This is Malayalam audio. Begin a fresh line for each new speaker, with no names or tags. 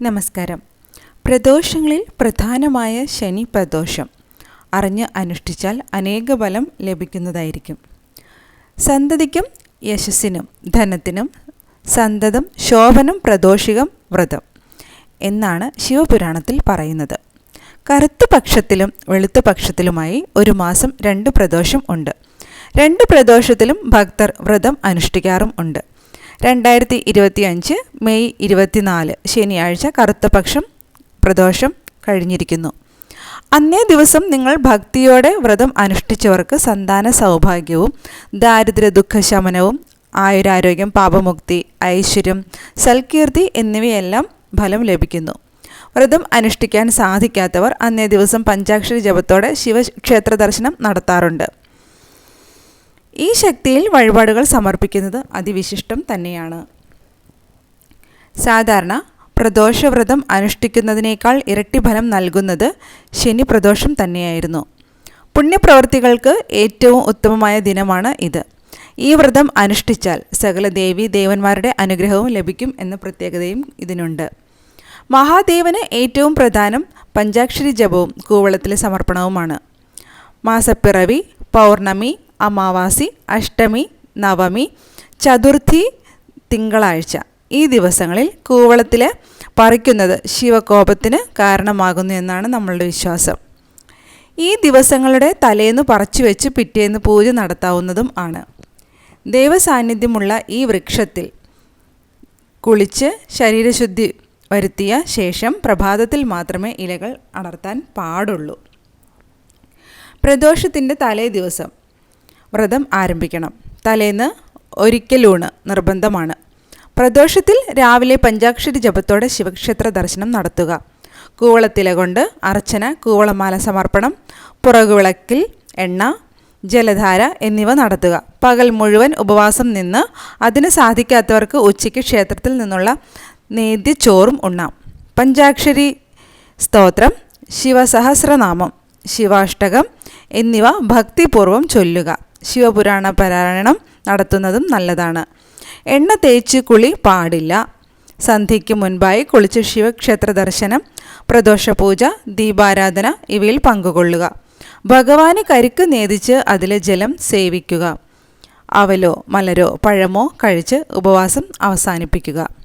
നമസ്കാരം. പ്രദോഷങ്ങളിൽ പ്രധാനമായ ശനി പ്രദോഷം. അറിഞ്ഞ് അനുഷ്ഠിച്ചാൽ അനേക ബലം ലഭിക്കുന്നതായിരിക്കും. സന്തതിക്കും യശസ്സിനും ധനത്തിനും സന്തതം ശോഭനം പ്രദോഷികം വ്രതം എന്നാണ് ശിവപുരാണത്തിൽ പറയുന്നത്. കറുത്ത പക്ഷത്തിലും വെളുത്ത പക്ഷത്തിലുമായി ഒരു മാസം രണ്ട് പ്രദോഷം ഉണ്ട്. രണ്ട് പ്രദോഷത്തിലും ഭക്തർ വ്രതം അനുഷ്ഠിക്കാറും ഉണ്ട്. രണ്ടായിരത്തി ഇരുപത്തി അഞ്ച് മെയ് ഇരുപത്തിനാല് ശനിയാഴ്ച കറുത്തപക്ഷം പ്രദോഷം കഴിഞ്ഞിരിക്കുന്നു. അന്നേ ദിവസം നിങ്ങൾ ഭക്തിയോടെ വ്രതം അനുഷ്ഠിച്ചവർക്ക് സന്താന സൗഭാഗ്യവും ദാരിദ്ര്യ ദുഃഖശമനവും ആയുരാരോഗ്യം പാപമുക്തി ഐശ്വര്യം സൽകീർത്തി എന്നിവയെല്ലാം ഫലം ലഭിക്കുന്നു. വ്രതം അനുഷ്ഠിക്കാൻ സാധിക്കാത്തവർ അന്നേ ദിവസം പഞ്ചാക്ഷരി ജപത്തോടെ ശിവക്ഷേത്ര ദർശനം നടത്താറുണ്ട്. ഈ ശക്തിയിൽ വഴിപാടുകൾ സമർപ്പിക്കുന്നത് അതിവിശിഷ്ടം തന്നെയാണ്. സാധാരണ പ്രദോഷവ്രതം അനുഷ്ഠിക്കുന്നതിനേക്കാൾ ഇരട്ടി ഫലം നൽകുന്നത് ശനി പ്രദോഷം തന്നെയായിരുന്നു. പുണ്യപ്രവർത്തികൾക്ക് ഏറ്റവും ഉത്തമമായ ദിനമാണ് ഇത്. ഈ വ്രതം അനുഷ്ഠിച്ചാൽ സകല ദേവി ദേവന്മാരുടെ അനുഗ്രഹവും ലഭിക്കും എന്ന പ്രത്യേകതയും ഇതിനുണ്ട്. മഹാദേവന് ഏറ്റവും പ്രധാനം പഞ്ചാക്ഷരി ജപവും കൂവളത്തിലെ സമർപ്പണവുമാണ്. മാസപ്പിറവി പൗർണമി അമാവാസി അഷ്ടമി നവമി ചതുർത്ഥി തിങ്കളാഴ്ച. ഈ ദിവസങ്ങളിൽ കൂവളത്തിൽ പറിക്കുന്നത് ശിവകോപത്തിന് കാരണമാകുന്നു എന്നാണ് നമ്മളുടെ വിശ്വാസം. ഈ ദിവസങ്ങളുടെ തലേന്ന് പറിച്ചു വെച്ച് പിറ്റേന്ന് പൂജ നടത്താവുന്നതും ആണ്. ദൈവസാന്നിധ്യമുള്ള ഈ വൃക്ഷത്തിൽ കുളിച്ച് ശരീരശുദ്ധി വരുത്തിയ ശേഷം പ്രഭാതത്തിൽ മാത്രമേ ഇലകൾ അടർത്താൻ പാടുള്ളൂ. പ്രദോഷത്തിന്റെ തലേ ദിവസം വ്രതം ആരംഭിക്കണം. തലേന്ന് ഒരിക്കലൂണ് നിർബന്ധമാണ്. പ്രദോഷത്തിൽ രാവിലെ പഞ്ചാക്ഷരി ജപത്തോടെ ശിവക്ഷേത്ര ദർശനം നടത്തുക. കൂവളത്തില കൊണ്ട് അർച്ചന കൂവളമാല സമർപ്പണം പുറകുവിളക്കിൽ എണ്ണ ജലധാര എന്നിവ നടത്തുക. പകൽ മുഴുവൻ ഉപവാസം നിന്ന് അതിന് സാധിക്കാത്തവർക്ക് ഉച്ചയ്ക്ക് ക്ഷേത്രത്തിൽ നിന്നുള്ള നേദ്യച്ചോറും ഉണ്ണാം. പഞ്ചാക്ഷരി സ്തോത്രം ശിവസഹസ്രനാമം ശിവാഷ്ടകം എന്നിവ ഭക്തിപൂർവം ചൊല്ലുക. ശിവപുരാണ പാരായണം നടത്തുന്നതും നല്ലതാണ്. എണ്ണ തേച്ച് കുളി പാടില്ല. സന്ധ്യയ്ക്ക് മുൻപായി കുളിച്ച് ശിവക്ഷേത്ര ദർശനം പ്രദോഷപൂജ ദീപാരാധന ഇവയിൽ പങ്കുകൊള്ളുക. ഭഗവാന് കരിക്ക് നേതിച്ച് അതിലെ ജലം സേവിക്കുക. അവലോ മലരോ പഴമോ കഴിച്ച് ഉപവാസം അവസാനിപ്പിക്കുക.